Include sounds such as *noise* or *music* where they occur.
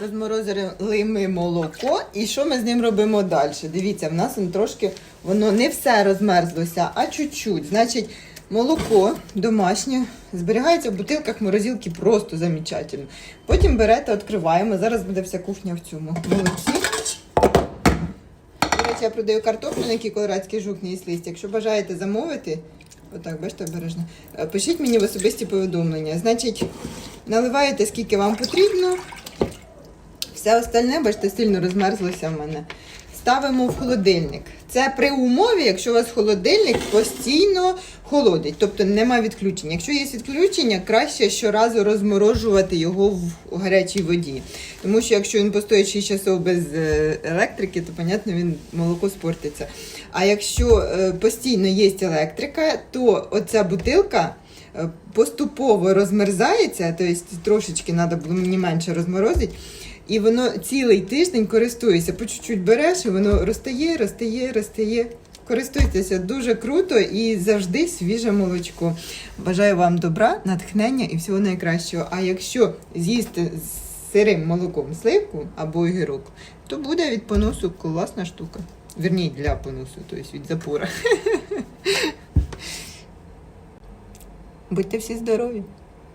Розморозили ми молоко, і що ми з ним робимо далі? Дивіться, в нас воно трошки воно не все розмерзлося, а чуть-чуть. Значить, молоко домашнє зберігається в бутилках морозилки просто замечательно. Потім берете, відкриваємо. Зараз буде вся кухня в цьому молоці. До речі, я продаю картоплю, на якій колорадський жук не їсть. Якщо бажаєте замовити, отак, бачите, обережно. е, Пишіть мені в особисті повідомлення. Значить, наливаєте скільки вам потрібно. Все остальне, бачите, сильно розмерзлося в мене. Ставимо в холодильник. Це при умові, якщо у вас холодильник постійно холодить, тобто нема відключення. Якщо є відключення, краще щоразу розморожувати його в гарячій воді. Тому що якщо він постоїть 6 часов без е, електрики, то, понятно, він молоко спортиться. А якщо е, постійно є електрика, то оця бутилка поступово розмерзається, тобто трошечки треба було мені менше розморозити. І воно цілий тиждень користується. По чуть-чуть береш, і воно розтає, розтає, розтає. Користуйтеся дуже круто і завжди свіже молочко. Бажаю вам добра, натхнення і всього найкращого. А якщо з'їсти з сирим молоком сливку або огірок, то буде від поносу класна штука. Верніть для поносу, тобто від запора. *laughs* Будьте всі здорові!